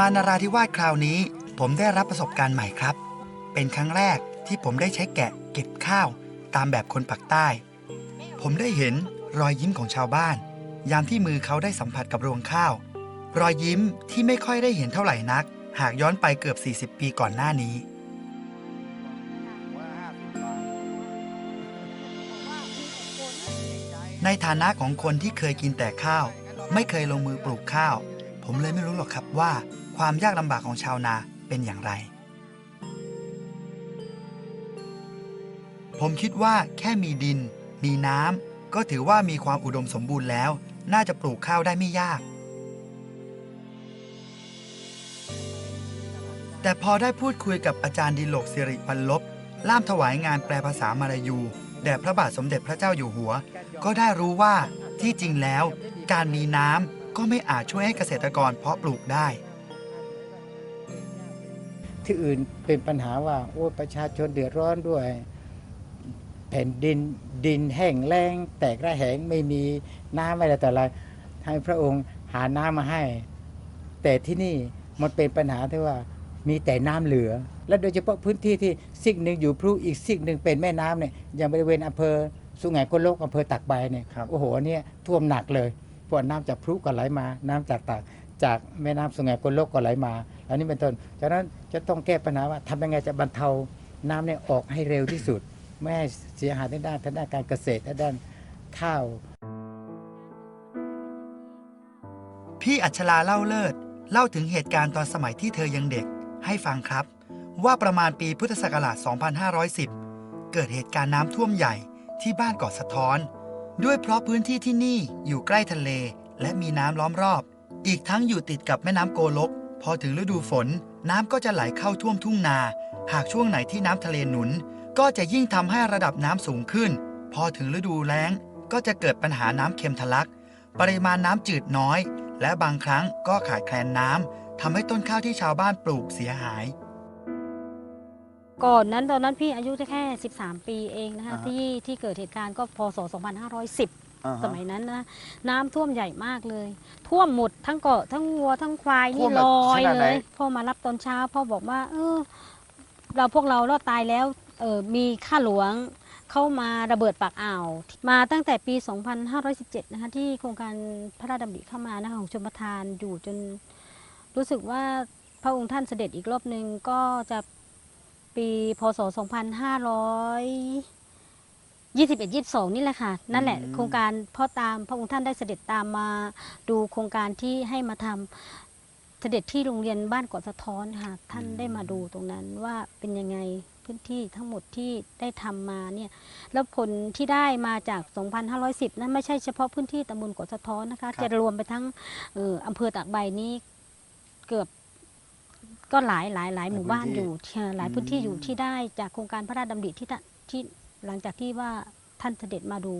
มานาราธิวาสคราวนี้ ผมได้รับประสบการณ์ใหม่ครับ เป็นครั้งแรกที่ผมได้ใช้แกะเก็บข้าวตามแบบคนปักใต้ ผมได้เห็นรอยยิ้มของชาวบ้าน ยามที่มือเขาได้สัมผัสกับรวงข้าว รอยยิ้มที่ไม่ค่อยได้เห็นเท่าไหร่นัก หากย้อนไปเกือบ 40 ปีก่อนหน้านี้ในฐานะของคนที่เคยกินแต่ข้าว ไม่เคยลงมือปลูกข้าว ผมเลยไม่รู้หรอกครับว่าความยากลำบากของชาวนาเป็นอย่างไร ผมคิดว่าแค่มีดิน มีน้ำก็ถือว่ามีความอุดมสมบูรณ์แล้ว น่าจะปลูกข้าวได้ไม่ยาก แต่พอได้พูดคุยกับอาจารย์ดิลกสิริพันลบล่ามถวายงานแปลภาษามาลายูแด่พระบาทสมเด็จพระเจ้าอยู่หัว ก็ได้รู้ว่าที่จริงแล้ว การมีน้ำ ก็ไม่อาจช่วยให้เกษตรกรเพาะปลูกได้ ที่อื่นเป็นปัญหาว่าโอ้ประชาชนเดือดร้อนด้วย แผ่นดินดินแห้งแล้ง แตกระแหงไม่มีน้ำอะไรแต่อะไรให้พระองค์หาน้ำมาให้ แต่ที่นี่มันเป็นปัญหาที่ว่ามีแต่น้ำเหลือ และโดยเฉพาะพื้นที่ที่สิ่งหนึ่งอยู่พรุอีกสิ่งหนึ่งเป็นแม่น้ำเนี่ยอย่างบริเวณอำเภอสุไหงโกลกอำเภอตักใบเนี่ยครับโอ้โหเนี่ยท่วมหนักเลย เพราะน้ำจากพรุก็ไหลมา น้ำจากตากจากแม่น้ำสุไหงโกลกก็ไหลมาอันนี้เป็นต้นฉะนั้นจะต้องแก้ปัญหาว่าทำยังไงจะบรรเทาน้ำเนี่ยออกให้เร็วที่สุด ไม่ให้เสียหายทางด้านทางด้านการเกษตรทางด้านข้าว พี่อัชราเล่าเลิศ เล่าถึงเหตุการณ์ตอนสมัยที่เธอยังเด็กให้ฟังครับ ว่าประมาณปีพุทธศักราช 2510 เกิดเหตุการณ์น้ำท่วมใหญ่ที่บ้านเกาะสะท้อน ด้วยเพราะพื้นที่ที่นี่อยู่ใกล้ทะเล และมีน้ำล้อมรอบ อีกทั้งอยู่ติดกับแม่น้ำโกลก พอถึงฤดูฝน น้ำก็จะไหลเข้าท่วมทุ่งนา หากช่วงไหนที่น้ำทะเลหนุน ก็จะยิ่งทำให้ระดับน้ำสูงขึ้น พอถึงฤดูแล้ง ก็จะเกิดปัญหาน้ำเค็มทะลัก ปริมาณน้ำจืดน้อย และบางครั้งก็ขาดแคลนน้ำทำให้ต้นข้าวที่ชาวบ้านปลูกเสียหาย ก่อนนั้นตอนนั้นพี่อายุแค่ 13 ปีเองนะคะอ่าฮะที่ที่เกิดเหตุการณ์ก็พศ2510สมัยนั้นนะน้ำท่วมใหญ่มากเลย ท่วมหมดทั้งเกาะทั้งวัวทั้งควายท่วนี่มแบบลอยขนาดไหน เลยพ่อมารับตอนเช้าพ่อบอกว่า เออ เราพวกเรารอดตายแล้วเออมีข้าหลวงเข้ามาระเบิดปากอ่าว มาตั้งแต่ปี 2517 นะคะที่โครงการพระราชดำริเข้ามานะคะของชมประทานอยู่จนรู้สึกว่า พระองค์ท่านเสด็จอีกรอบหนึ่งก็จะ ปีพศ 2500 21 22 นี่แหละค่ะ นั่นแหละอืมโครงการพ่อตามพระองค์ท่านได้เสด็จตามมาดูโครงการที่ให้มาทำเสด็จที่โรงเรียนบ้านเกาะสะท้อนค่ะท่านได้มาดูตรงนั้นว่าเป็นยังไงพื้นที่ทั้งหมดที่ได้ทำมาเนี่ยแล้วผลที่ได้มาจาก 2,510 นั้นไม่ใช่เฉพาะพื้นที่ตำบลเกาะสะท้อนนะคะครับจะรวมไปทั้งเอ่ออำเภอตากใบนี้เกือบ ก็หลายหลายหลายหมู่บ้านอยู่ที่หลายพื้นที่อยู่ที่ได้จากโครงการพระราชดำริที่ท่านที่หลังจากที่ว่าท่านเสด็จมาดู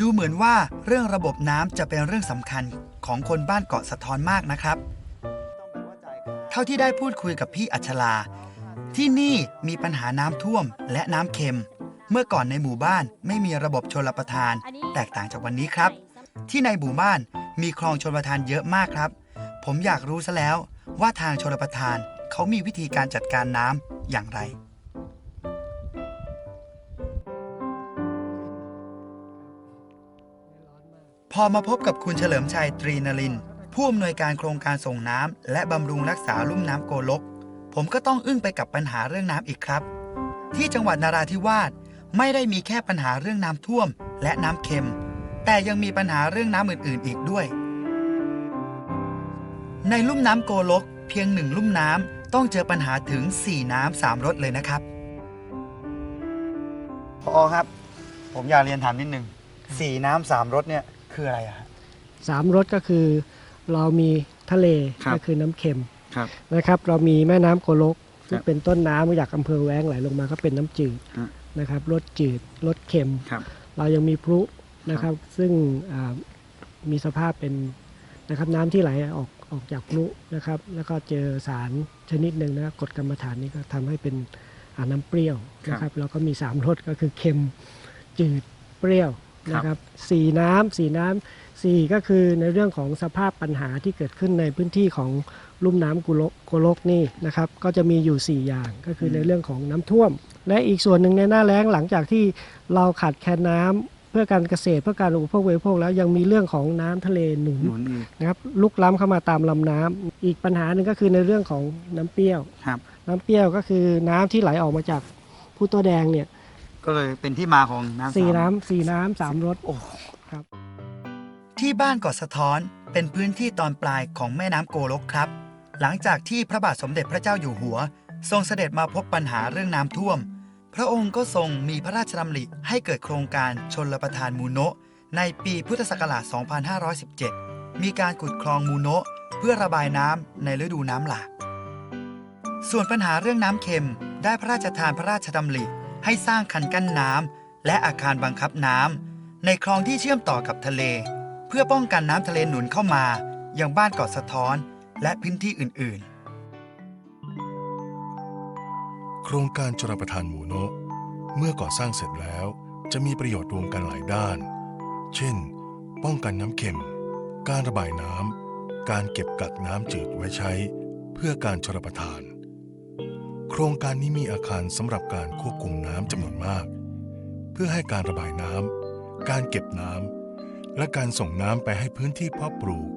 ดูเหมือนว่าเรื่องระบบน้ำจะเป็นเรื่องสำคัญของคนบ้านเกาะสะท้อนมากนะครับ เท่าที่ได้พูดคุยกับพี่อัชลา ที่นี่มีปัญหาน้ำท่วมและน้ำเค็ม เมื่อก่อนในหมู่บ้านไม่มีระบบชลประทาน แตกต่างจากวันนี้ครับ ที่ในหมู่บ้าน มีคลองชลประทานเยอะมากครับ ผมอยากรู้ซะแล้วว่าทางชลประทานเขามีวิธีการจัดการน้ำอย่างไร พอมาพบกับคุณเฉลิมชัยตรีนริน ผู้อำนวยการโครงการส่งน้ำและบำรุงรักษาลุ่มน้ำโกลก ผมก็ต้องอึ้งไปกับปัญหาเรื่องน้ำอีกครับ ที่จังหวัดนาราธิวาสไม่ได้มีแค่ปัญหาเรื่องน้ำท่วมและน้ำเค็ม แต่ยังมีปัญหาเรื่องน้ำอื่นๆอีกด้วย ในลุ่มน้ำโกลกเพียงหนึ่งลุ่มน้ำต้องเจอปัญหาถึง 4 น้ำสามรสเลยนะครับพอครับ ผมอยากเรียนถามนิดนึงสี่น้ำสามรสเนี่ยคืออะไรอะสามรสก็คือเรามีทะเลครับ ก็คือน้ำเค็มครับ นะครับ เรามีแม่น้ำโกลกซึ่คงรับเป็นต้นน้ำมาจากอำเภอแว้งไหลลงมาก็เป็นน้ำจืดฮะ นะครับรสจืดรสเค็ม ครับ เรายังมีพลุ นะครับ ซึ่งอ่ามีสภาพเป็นนะครับน้ำที่ไหลออกออกจากพลุนะครับ แล้วก็เจอสารชนิดหนึ่งนะครับกรดกรรมฐานนี้ก็ทำให้เป็นอ่าน้ำเปรี้ยวนะครับแล้วก็มีสามรสก็คือเค็มจืดเปรี้ยวนะครับสี่น้ำสี่น้ำสี่ก็คือในเรื่องของสภาพปัญหาที่เกิดขึ้นในพื้นที่ของลุ่มน้ำกุโลกโกลกนี่นะครับ ก็จะมีอยู่ 4 อย่างก็คือในเรื่องของน้ำท่วม และอีกส่วนหนึ่งในหน้าแล้งหลังจากที่เราขาดแคลนน้ำ เพื่อการเกษตรเพื่อการอุปโภคบริโภคแล้วยังมีเรื่องของน้ำทะเลหนุนหนุนอีกนะครับลุกล้ำเข้ามาตามลำน้ำอีกปัญหาหนึ่งก็คือในเรื่องของน้ำเปรี้ยวครับ น้ำเปรี้ยวก็คือน้ำที่ไหลออกมาจากผู้ตัวแดงเนี่ย ก็เลยเป็นที่มาของน้ำสี่สามน้ำสี่น้ำสามรสโอ้ครับ ที่บ้านเกาะสะท้อนเป็นพื้นที่ตอนปลายของแม่น้ำโกลกครับ หลังจากที่พระบาทสมเด็จพระเจ้าอยู่หัว ทรงเสด็จมาพบปัญหาเรื่องน้ำท่วม พระองค์ก็ทรงมีพระราชดำริให้เกิดโครงการชนรประทานมูโนะในปีพุทธศักราช 2517 มีการขุดคลองมูโนะเพื่อระบายน้ำในฤดูน้ำหลาก ส่วนปัญหาเรื่องน้ำเค็มได้พระราชทานพระราชดำริให้สร้างคันกั้นน้ำและอาคารบังคับน้ำในคลองที่เชื่อมต่อกับทะเล เพื่อป้องกันน้ำทะเลหนุนเข้ามายังบ้านเกาะสะท้อนและพื้นที่อื่นโครงการชลประทานหมูโนะเมื่อก่อสร้างเสร็จแล้ว จะมีประโยชน์รวมกันหลายด้าน เช่น ป้องกันน้ำเค็ม การระบายน้ำ การเก็บกักน้ำจืดไว้ใช้ เพื่อการชลประทาน โครงการนี้มีอาคารสำหรับการควบคุมน้ำจำนวนมาก เพื่อให้การระบายน้ำ การเก็บน้ำ และการส่งน้ำไปให้พื้นที่เพาะปลูก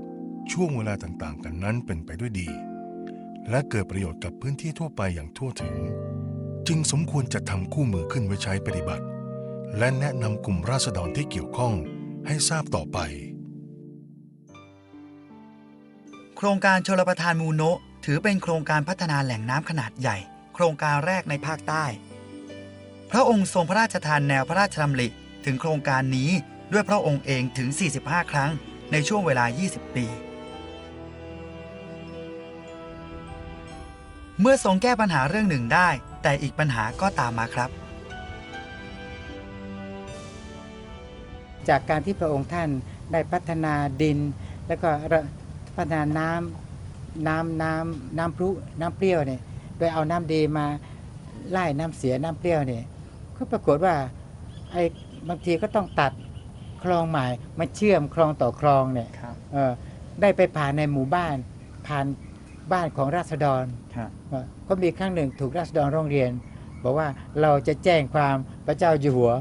ช่วงเวลาต่างๆ กันนั้นเป็นไปด้วยดี และเกิดประโยชน์กับพื้นที่ทั่วไปอย่างทั่วถึง จึงสมควรจัดทำคู่มือขึ้นไว้ใช้ปฏิบัติ และแนะนำกลุ่มราษฎรที่เกี่ยวข้องให้ทราบต่อไป โครงการชลประทานมูโนะถือเป็นโครงการพัฒนาแหล่งน้ำขนาดใหญ่ โครงการแรกในภาคใต้ พระองค์ทรงพระราชทานแนวพระราชดำริถึงโครงการนี้ด้วยพระองค์เองถึง 45 ครั้งในช่วงเวลา 20 ปี เมื่อทรงแก้ปัญหาเรื่องหนึ่งได้ แต่อีกปัญหาก็ตามมาครับ จากการที่พระองค์ท่านได้พัฒนาดิน แล้วก็ระพัฒนาน้ำน้ำน้ำน้ำพรุน้ำเปรี้ยวเนี่ยโดยเอาน้ำดีมาไล่น้ำเสียน้ำเปรี้ยวเนี่ยก็ปรากฏว่าไอ้บางทีก็ต้องตัดคลองใหม่มาเชื่อมคลองต่อคลองเนี่ยครับเออได้ไปผ่านในหมู่บ้านผ่าน บ้านของราษฎรครับเอ่อก็มีครั้งหนึ่งถูกราษฎรร้องเรียน บอกว่าเราจะแจ้งความพระเจ้าอยู่หัว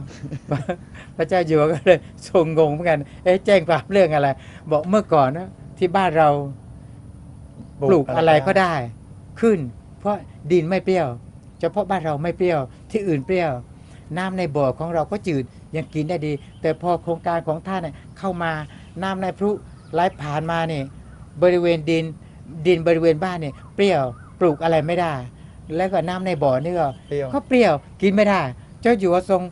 พระเจ้าอยู่หัวก็เลยทรงงงเหมือนกันเอ๊ะแจ้งความเรื่องอะไร บอกเมื่อก่อนนะที่บ้านเราปลูกอะไรก็ได้ ขึ้น เพราะดินไม่เปรี้ยว เฉพาะบ้านเราไม่เปรี้ยวที่อื่นเปรี้ยว น้ำในบ่อของเราก็จืดยังกินได้ดี แต่พอโครงการของท่านเนี่ยเข้ามาน้ำในพรุไหลผ่านมาเนี่ยบริเวณดิน ดินบริเวณบ้านเนี่ยเปรี้ยวปลูกอะไรไม่ได้ แล้วก็น้ำในบ่อนี่ก็เปรี้ยว ก็เปรี้ยวกินไม่ได้ เจ้าอยู่ว่าทรง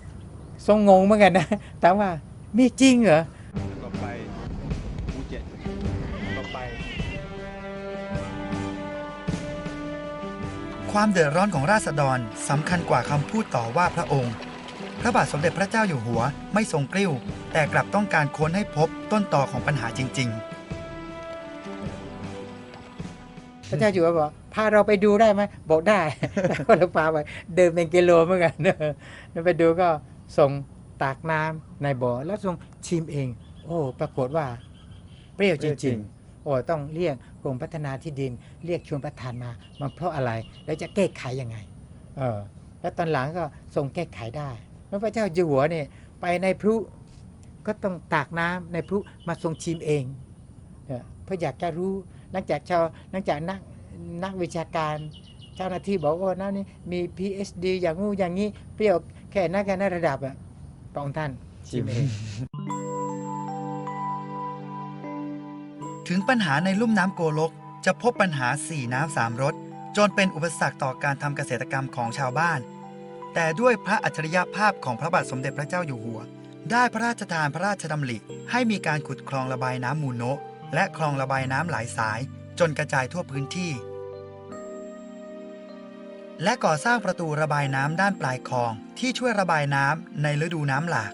ทรงงงเหมือนกันนะ แต่ว่ามีจริงเหรอ ก็ไปภูเก็ตก็ไป ความเดือดร้อนของราษฎรสำคัญกว่าคำพูดต่อว่าพระองค์ พระบาทสมเด็จพระเจ้าอยู่หัวไม่ทรงกลิ้ว แต่กลับต้องการค้นให้พบต้นตอของปัญหาจริง พระเจ้าอยู่หัวบอกพาเราไปดูได้ไหมบอกได้แล้วก็เราพาไปเดินเป็นกิโลเหมือนกันแล้วไปดูก็ส่งตากน้ำในบ่อแล้วส่งชิมเอง โอ้ ปรากฏว่า เปรี้ยวจริง ๆ โอ้ต้องเรียกกรมพัฒนาที่ดิน เรียกชวนประธานมามันเพราะอะไร แล้วจะแก้ไขยังไง เออ แล้วตอนหลังก็ส่งแก้ไขได้แล้วพระเจ้าอยู่หัวเนี่ยไปในพรุก็ต้องตากน้ำในพรุมาทรงชิมเองเออเพราะอยากจะรู้ หลังจากชาวหลังจากนักนักวิชาการเจ้าหน้าที่บอกว่าน้ำนี้มี PhD อย่างงู้อย่างนี้เปรี้ยวแค่นั้นแค่นั้นระดับอะพระองค์ท่านชิมเองถึงปัญหาในลุ่มน้ำโกลก จะพบปัญหาสี่น้ำสามรสจนเป็นอุปสรรคต่อการทำเกษตรกรรมของชาวบ้าน แต่ด้วยพระอัจฉริยภาพของพระบาทสมเด็จพระเจ้าอยู่หัว ได้พระราชทานพระราชดำริให้มีการขุดคลองระบายน้ำมูโนะ และคลองระบายน้ำหลายสายจนกระจายทั่วพื้นที่ และก่อสร้างประตูระบายน้ำด้านปลายคลองที่ช่วยระบายน้ำในฤดูน้ำหลาก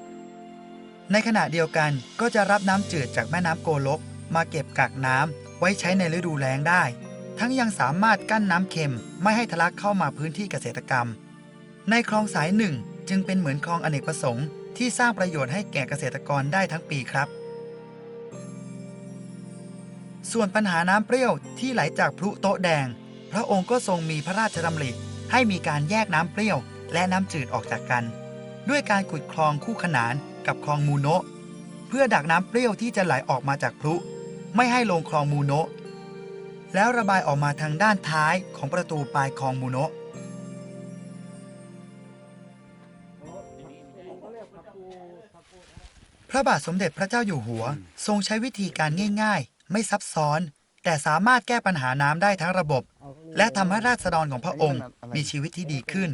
ในขณะเดียวกันก็จะรับน้ำจืดจากแม่น้ำโกลก มาเก็บกักน้ำไว้ใช้ในฤดูแล้งได้ ทั้งยังสามารถกั้นน้ำเค็มไม่ให้ทะลักเข้ามาพื้นที่เกษตรกรรม ในคลองสายหนึ่งจึงเป็นเหมือนคลองอเนกประสงค์ที่สร้างประโยชน์ให้แก่เกษตรกรได้ทั้งปีครับ ส่วนปัญหาน้ำเปรี้ยวที่ไหลจากพลุโต๊ะแดง พระองค์ก็ทรงมีพระราชดำริให้มีการแยกน้ำเปรี้ยวและน้ำจืดออกจากกัน ด้วยการขุดคลองคู่ขนานกับคลองมูโนะเพื่อดักน้ำเปรี้ยวที่จะไหลออกมาจากพลุ ไม่ให้ลงคลองมูโนะแล้วระบายออกมาทางด้านท้ายของประตูปลายคลองมูโนะพระบาทสมเด็จพระเจ้าอยู่หัว ทรงใช้วิธีการง่ายๆ ไม่ซับซ้อน แต่สามารถแก้ปัญหาน้ำได้ทั้งระบบ และทำให้ราษฎรของพระองค์มีชีวิตที่ดีขึ้น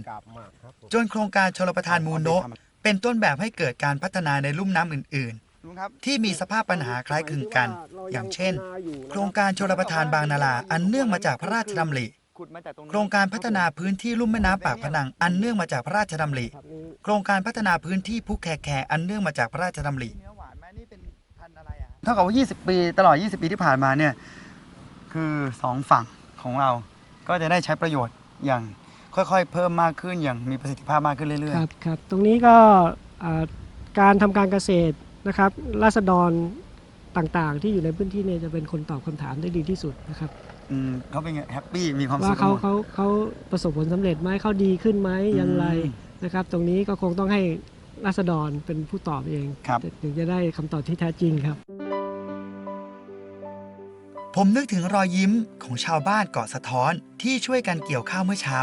จนโครงการชลประทานมูโนะเป็นต้นแบบให้เกิดการพัฒนาในลุ่มน้ำอื่น ๆ ที่มีสภาพปัญหาคล้ายคลึงกัน อย่างเช่น โครงการชลประทานบางนาลาอันเนื่องมาจากพระราชดำริโครงการพัฒนาพื้นที่ลุ่มแม่น้ำปากพนังอันเนื่องมาจากพระราชดำริ โครงการพัฒนาพื้นที่ภูแคแคอันเนื่องมาจากพระราชดำริ เท่ากับว่า 20 ปีตลอด 20 ปีที่ผ่านมาเนี่ยคือสองฝั่งของเราก็จะได้ใช้ประโยชน์อย่างค่อยๆ เพิ่มมากขึ้นอย่างมีประสิทธิภาพมากขึ้นเรื่อยครับครับตรงนี้ก็อ่าการทำการเกษตรนะครับราษฎรต่างๆ ที่อยู่ในพื้นที่เนี่ยจะเป็นคนตอบคำถามได้ดีที่สุดนะครับ ๆอืมเขาเป็นไงแฮปปี้มีความสุว่าขเขากันหมด เขาเขาประสบผลสำเร็จไหมเขาดีขึ้นไหมอย่างไรอืมนะครับ ตรงนี้ก็คงต้องให้ราษฎรเป็นผู้ตอบเองครับ ถึงจะได้คำตอบที่แท้จริงครับ ผมนึกถึงรอยยิ้มของชาวบ้านเกาะสะท้อนที่ช่วยกันเกี่ยวข้าวเมื่อเช้า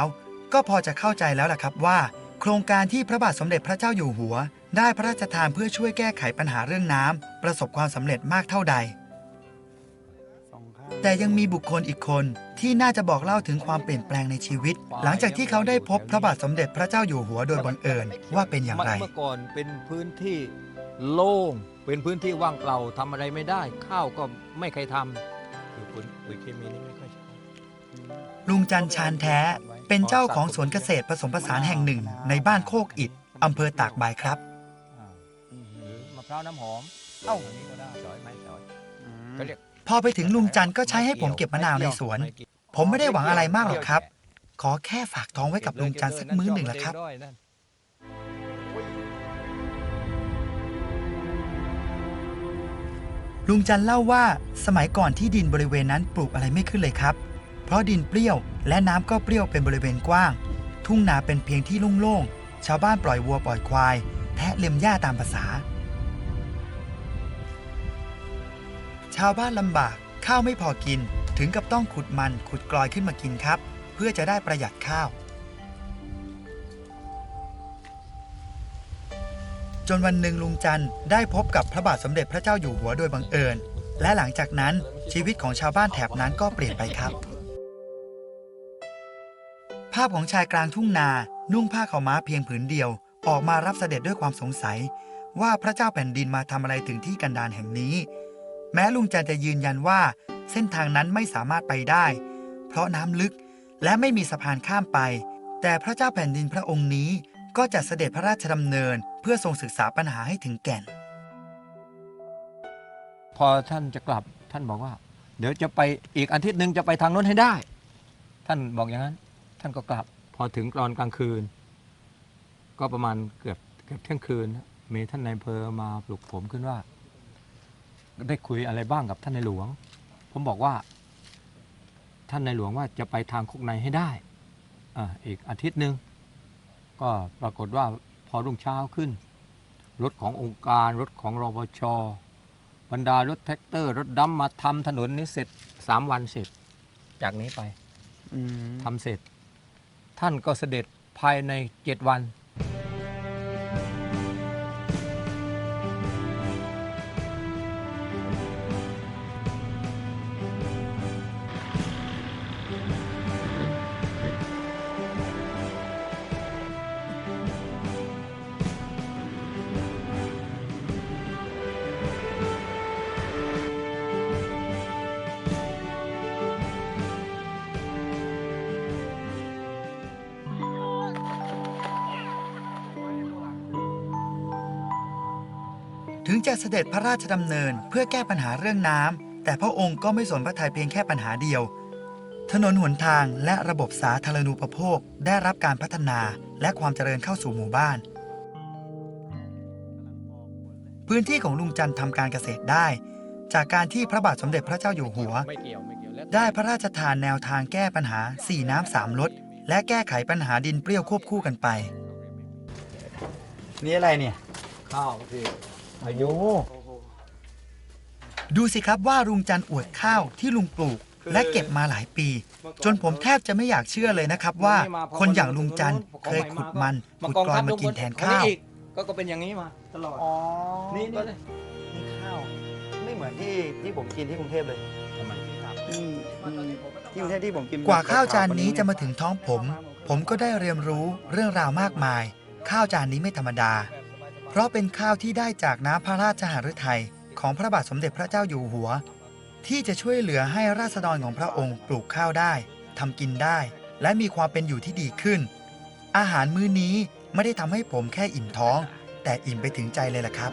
ก็พอจะเข้าใจแล้วล่ะครับว่า โครงการที่พระบาทสมเด็จพระเจ้าอยู่หัว ได้พระราชทานเพื่อช่วยแก้ไขปัญหาเรื่องน้ำประสบความสำเร็จมากเท่าใดสองข้างแต่ยังมีบุคคลอีกคนที่น่าจะบอกเล่าถึงความเปลี่ยนแปลงในชีวิต หลังจากที่เขาได้พบพระบาทสมเด็จพระเจ้าอยู่หัวโดยบังเอิญว่าเป็นอย่างไรเมื่อก่อนเป็นพื้นที่โล่งเป็นพื้นที่ว่างเปล่าทำอะไรไม่ได้ ข้าวก็ไม่เคยทำคือ ปุ๋ยปุ๋ยเคมีนี่ไม่ค่อยใช้ลุงจันชานแท้ เป็นเจ้าของสวนเกษตรผสมผสานแห่งหนึ่ง ในบ้านโคกอิดอำเภอตากใบครับอ่าหรือมะพร้าวน้ำหอมเอ้าอันนี้ก็ได้สอยไหมสอยอืมก็เรียกพอไปถึงลุงจันก็ใช้ให้ผมเก็บมะนาวในสวน ผมไม่ได้หวังอะไรมากหรอกครับ ขอแค่ฝากท้องไว้กับลุงจันสักมื้อหนึ่งละครับ ลุงจันเล่าว่าสมัยก่อนที่ดินบริเวณนั้นปลูกอะไรไม่ขึ้นเลยครับ เพราะดินเปรี้ยวและน้ำก็เปรี้ยวเป็นบริเวณกว้าง ทุ่งนาเป็นเพียงที่โล่งๆชาวบ้านปล่อยวัวปล่อยควายแทะเล็มหญ้าตามภาษา ชาวบ้านลำบากข้าวไม่พอกิน ถึงกับต้องขุดมันขุดกลอยขึ้นมากินครับ เพื่อจะได้ประหยัดข้าว จนวันหนึ่งลุงจันทร์ได้พบกับพระบาทสมเด็จพระเจ้าอยู่หัวโดยบังเอิญ และหลังจากนั้นชีวิตของชาวบ้านแถบนั้นก็เปลี่ยนไปครับ ภาพของชายกลางทุ่งนา นุ่งผ้าขาวม้าเพียงผืนเดียว ออกมารับเสด็จด้วยความสงสัย ว่าพระเจ้าแผ่นดินมาทำอะไรถึงที่กันดารแห่งนี้ แม้ลุงจันทร์จะยืนยันว่า เส้นทางนั้นไม่สามารถไปได้ เพราะน้ำลึกและไม่มีสะพานข้ามไป แต่พระเจ้าแผ่นดินพระองค์นี้ ก็จะเสด็จพระราชดำเนินเพื่อทรงศึกษาปัญหาให้ถึงแก่น พอท่านจะกลับท่านบอกว่า เดี๋ยวจะไปอีกอาทิตย์หนึ่งจะไปทางโน้นให้ได้ ท่านบอกอย่างนั้น ท่านก็กลับ พอถึงตอนกลางคืน ก็ประมาณเกือบเกือบเที่ยงคืนมีท่านนายอำเภอมาปลุกผมขึ้นว่า ได้คุยอะไรบ้างกับท่านในหลวง ผมบอกว่า ท่านในหลวงว่าจะไปทางคุกในให้ได้อ่าอีกอาทิตย์หนึ่ง ก็ปรากฏว่าพอรุ่งเช้าขึ้น รถขององค์การรถของรปชบรรดารถแท็กเตอร์ รถดำมาทำถนนนี้เสร็จสามวันเสร็จ จากนี้ไปอืมทำเสร็จ ท่านก็เสด็จภายในเจ็ดวัน ถึงจะเสด็จพระราชดำเนินเพื่อแก้ปัญหาเรื่องน้ำแต่พระองค์ก็ไม่สนพระทัยเพียงแค่ปัญหาเดียว ถนนหนทางและระบบสาธารณูปโภคได้รับการพัฒนาและความเจริญเข้าสู่หมู่บ้าน พื้นที่ของลุงจันทร์ทำการเกษตรได้ จากการที่พระบาทสมเด็จพระเจ้าอยู่หัว ไม่เกี่ยวไม่เกี่ยวแล้วได้พระราชทานแนวทางแก้ปัญหา4น้ำสามลดและแก้ไขปัญหาดินเปรี้ยวควบคู่กันไป นี่อะไรเนี่ย ข้าวที่ อายุดูสิครับว่าลุงจันทร์อวดข้าวที่ลุงปลูก และเก็บมาหลายปี จนผมแทบจะไม่อยากเชื่อเลยนะครับ ว่าคนอย่างลุงจันทร์เคยขุดมันขุดกรอนมากินแทนข้าวอีกก็ก็เป็นอย่างนี้มาตลอดอ๋อนี่นี่นี่ข้าว ไม่เหมือนที่ที่ผมกินที่กรุงเทพเลยทำไมที่กรุงเทพที่ผมกินกว่าข้าวจานนี้จะมาถึงท้องผม ผมก็ได้เรียนรู้เรื่องราวมากมาย ข้าวจานนี้ไม่ธรรมดา เพราะเป็นข้าวที่ได้จากน้ำพระราชหฤทัยของพระบาทสมเด็จพระเจ้าอยู่หัว ที่จะช่วยเหลือให้ราษฎรของพระองค์ปลูกข้าวได้ทำกินได้ และมีความเป็นอยู่ที่ดีขึ้น อาหารมื้อนี้ไม่ได้ทำให้ผมแค่อิ่มท้อง แต่อิ่มไปถึงใจเลยล่ะครับ